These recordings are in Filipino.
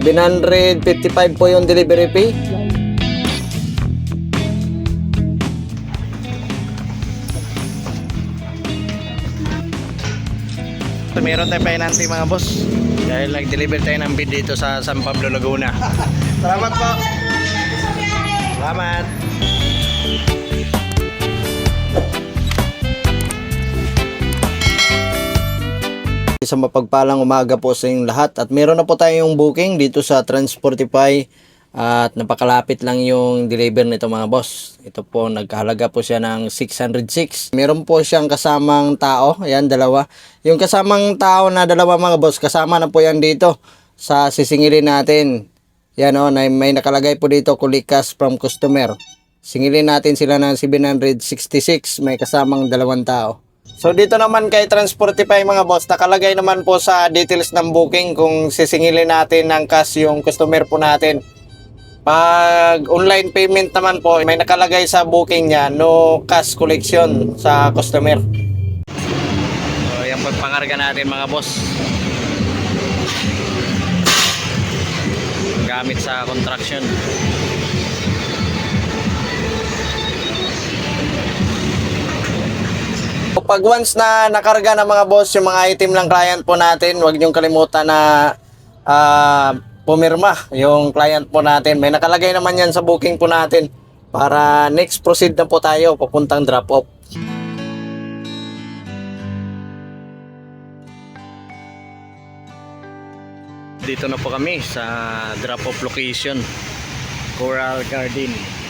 755 po yung delivery fee. So, meron tayong painanti mga boss. Dahil nag-deliver tayo ng bid dito sa San Pablo, Laguna. Salamat po. Salamat. Isang mapagpalang umaga po sa inyong lahat at meron na po tayong booking dito sa Transportify at napakalapit lang yung deliver nito mga boss. Ito po nagkahalaga po siya ng 606. Meron po siyang kasamang tao, ayan dalawa. Yung kasamang tao na dalawa mga boss, kasama na po yan dito sa sisingilin natin. Yan o, na may nakalagay po dito kulikas from customer. Singilin natin sila ng 766, may kasamang dalawang tao. So dito naman kay Transportify mga boss, nakalagay naman po sa details ng booking kung sisingilin natin ng cash yung customer po natin. Pag online payment naman po, may nakalagay sa booking niya, no cash collection sa customer. So, yung pagpangarga natin mga boss. Gamit sa construction. Pag once na nakarga na mga boss yung mga item ng client po natin, huwag niyong kalimutan na ah, pumirma yung client po natin. May nakalagay naman yan sa booking po natin para next proceed na po tayo papuntang drop off. Dito na po kami sa drop-off location. Coral Garden.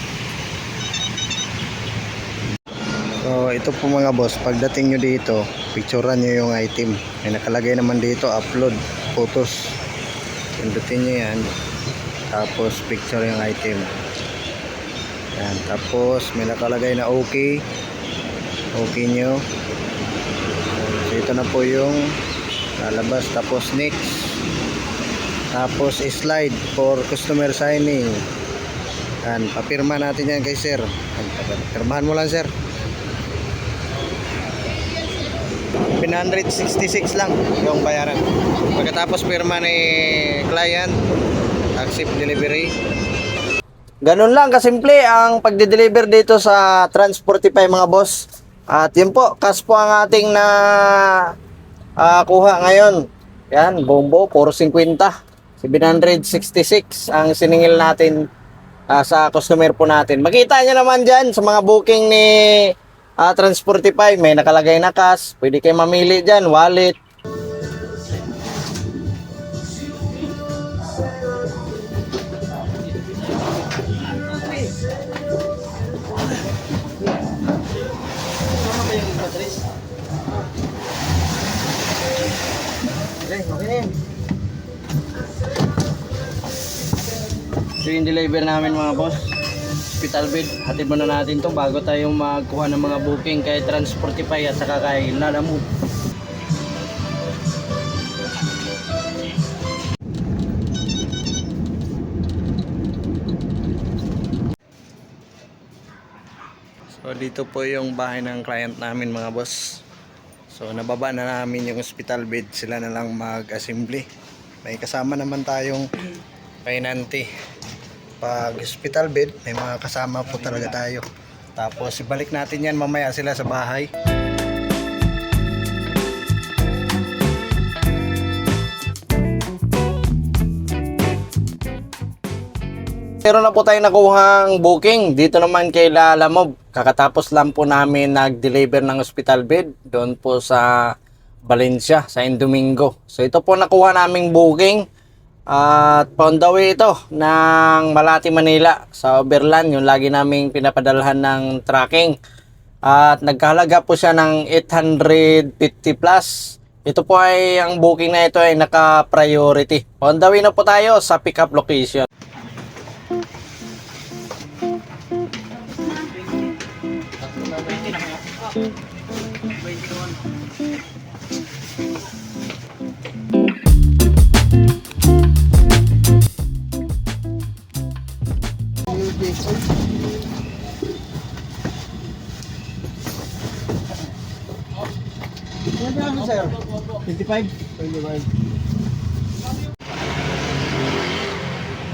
So ito po mga boss, pagdating nyo dito, picturean nyo yung item. May nakalagay naman dito, upload photos. Pindutin nyo yan. Tapos picture yung item. Yan. Tapos may nakalagay na okay. Okay nyo. So ito na po yung lalabas. Tapos next. Tapos slide for customer signing. Yan. Papirma natin yan kay sir. Pirmahan mo lang sir. 966 lang yung bayaran. Pagkatapos pirma ni client, accept delivery. Ganun lang kasimple ang pagde-deliver dito sa Transportify mga boss. At yun po, cash po ang ating na ah, kuha ngayon. Yan, bombo, 450. 766 ang siningil natin ah, sa customer po natin. Makita nyo naman dyan sa mga booking ni ah, Transportify, may nakalagay na cash. Pwede kayo mamili dyan, wallet. Ito yung deliver namin mga boss. Hospital bed. Hatid muna natin to bago tayo magkuha ng mga booking kay Transportify at saka kay Lalamove. So dito po yung bahay ng client namin mga boss. So nababa na namin yung hospital bed. Sila na lang mag-assembly. May kasama naman tayong painanti. Pag hospital bed, may mga kasama po talaga tayo. Tapos ibalik natin yan mamaya sila sa bahay. Meron na po tayo nakuhang booking dito naman kay Lalamove. Kakatapos lang po namin nag-deliver ng hospital bed doon po sa Valencia, sa Indomingo. So ito po nakuha naming booking at on the way ito ng Malati, Manila sa Overland, yung lagi naming pinapadalhan ng tracking. At nagkahalaga po siya ng 850 plus. Ito po ay ang booking na ito ay naka-priority. On the way na po tayo sa pickup location. Thank you. Ano ba 25?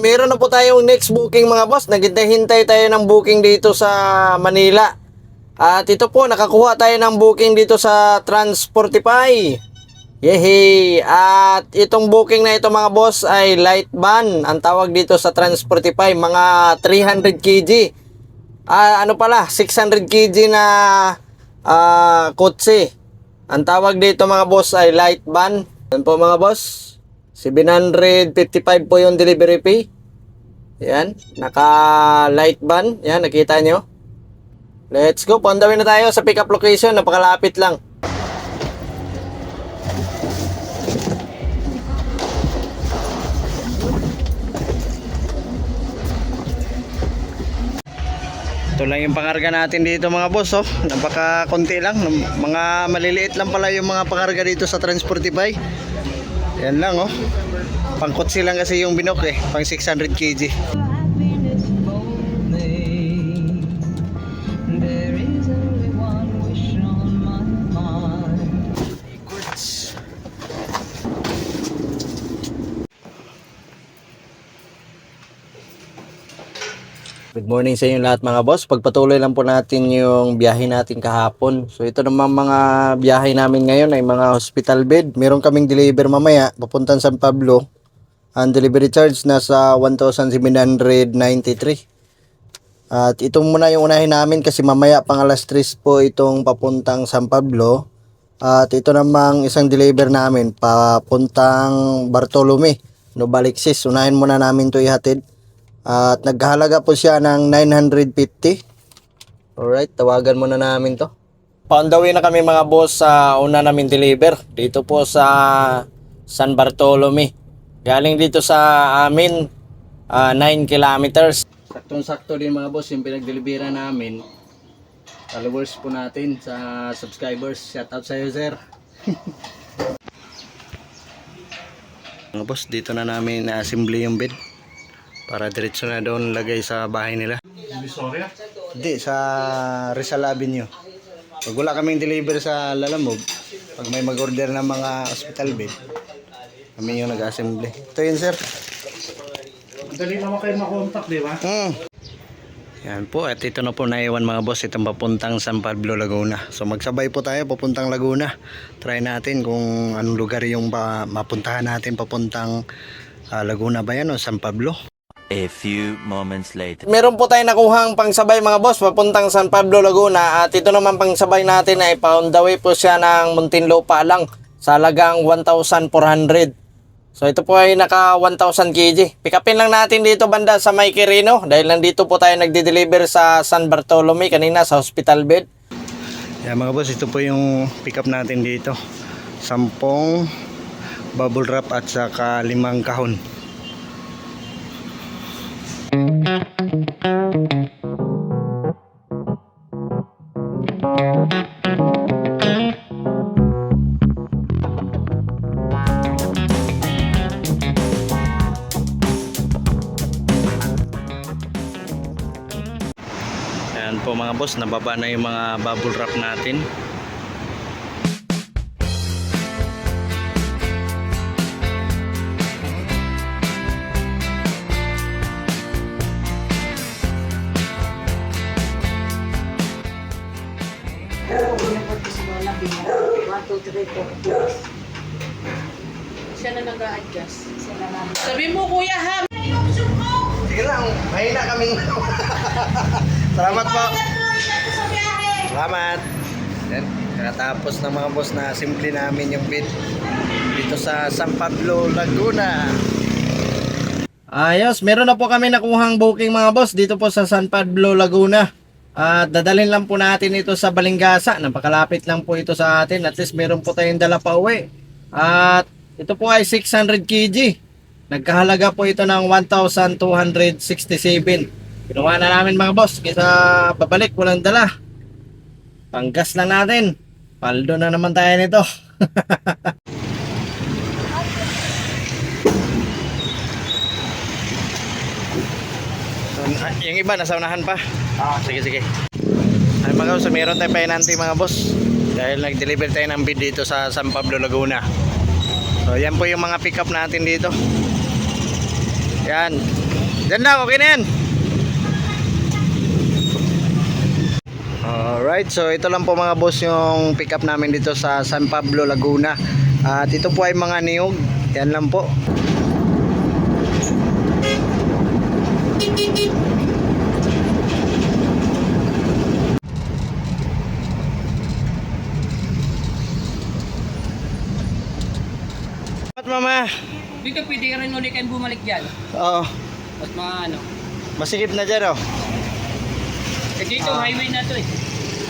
Meron na po tayong next booking mga boss. naghintay tayo ng booking dito sa Manila. At ito po, nakakuha tayo ng booking dito sa Transportify. Yehey! At itong booking na ito mga boss ay light van. Ang tawag dito sa Transportify, mga 300 kg. Uh, ano pala, 600 kg na uh, kotse. Ang tawag dito mga boss ay light van. Yan po mga boss. 755 po yung delivery fee. Yan, naka light van. Yan, nakita nyo. Let's go, pondawin na tayo sa pick up location. Napakalapit lang. Ito lang yung pangarga natin dito mga boss oh. Napaka konti lang. Mga maliliit lang pala yung mga pangarga dito sa Transportify. Yan lang oh. Pangkotsi lang kasi yung binok eh. Pang 600 kg. Good morning sa inyo lahat mga boss. Pagpatuloy lang po natin yung biyahe natin kahapon. So ito naman mga biyahe namin ngayon ay mga hospital bed. Meron kaming deliver mamaya papuntang San Pablo. Ang delivery charge nasa 1,793. At ito muna yung unahin namin kasi mamaya pang alas 3 po itong papuntang San Pablo. At ito namang isang deliver namin papuntang Bartolome, Nobalixis. Unahin muna namin to ihatid. At naghahalaga po siya ng 950. Alright, tawagan muna namin to. On the way na kami mga boss sa una namin deliver. Dito po sa San Bartolome. Galing dito sa amin, ah, 9 kilometers. Saktong-sakto din mga boss yung pinag-delivera namin. Followers po natin sa subscribers. Shout out sa iyo, sir. Mga boss, dito na namin na-assembly yung bed. Para diretso na doon lagay sa bahay nila. Hindi, sa Rizal Avenue. Pag wala kaming deliver sa Lalamog, pag may mag-order ng mga hospital bed, kami yung nag-assembly. Ito yun, sir. Dali naman kayo makontak, di ba? Mm. Yan po, at ito na po naiwan mga boss, itong papuntang San Pablo, Laguna. So magsabay po tayo papuntang Laguna. Try natin kung anong lugar yung pa, mapuntahan natin papuntang ah, Laguna ba yan o San Pablo. A few moments later. Meron po tayong nakuhang pangsabay mga boss papuntang San Pablo, Laguna at ito naman pangsabay natin ay pound the way po siya ng Muntinlupa lang sa halagang 1,400. So ito po ay naka 1,000 kg. Pick upin lang natin dito banda sa May Quirino dahil nandito po tayo nagde-deliver sa San Bartolome kanina sa hospital bed. Yan mga boss, ito po yung pick up natin dito. Sampung bubble wrap at saka limang kahon. Ayan po mga boss, nababa na yung mga bubble wrap natin. Siya na nag-a-adjust. Sabi mo, kuya ha, Sige lang, mahina kaming Salamat po. Salamat. Yan, katapos ng mga boss na simple namin yung bid dito sa San Pablo, Laguna. Ayos, meron na po kami nakuhang booking mga boss dito po sa San Pablo, Laguna. At dadalhin lang po natin ito sa Balingasa. Napakalapit lang po ito sa atin. At least meron po tayong dala pa uwi. At ito po ay 600 kg. Nagkahalaga po ito ng 1,267. Ginawa na namin mga boss. Kaysa babalik, walang dala. Panggas lang natin. Paldo na naman tayo nito. So, yung iba, nasa unahan pa. Ah, sige, sige. Ay mga boss, meron tayong painanti mga boss. Dahil nag-deliver tayo ng bid dito sa San Pablo, Laguna. So yan po yung mga pick up natin dito. Yan. Diyan lang, okay na yan. Alright, so ito lang po mga boss yung pick up namin dito sa San Pablo, Laguna. At ito po ay mga niyog. Yan lang po. Mama, Dito pwede ka rin ulit kayong bumalik dyan. oh, At mga ano. masikip na dyan oh. Eh, dito, highway na to eh.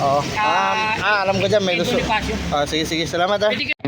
Oo. Ah, ah, alam ko dyan, may gusto. Bonifacio. Ah, sige, sige. Salamat ah. Pwede ka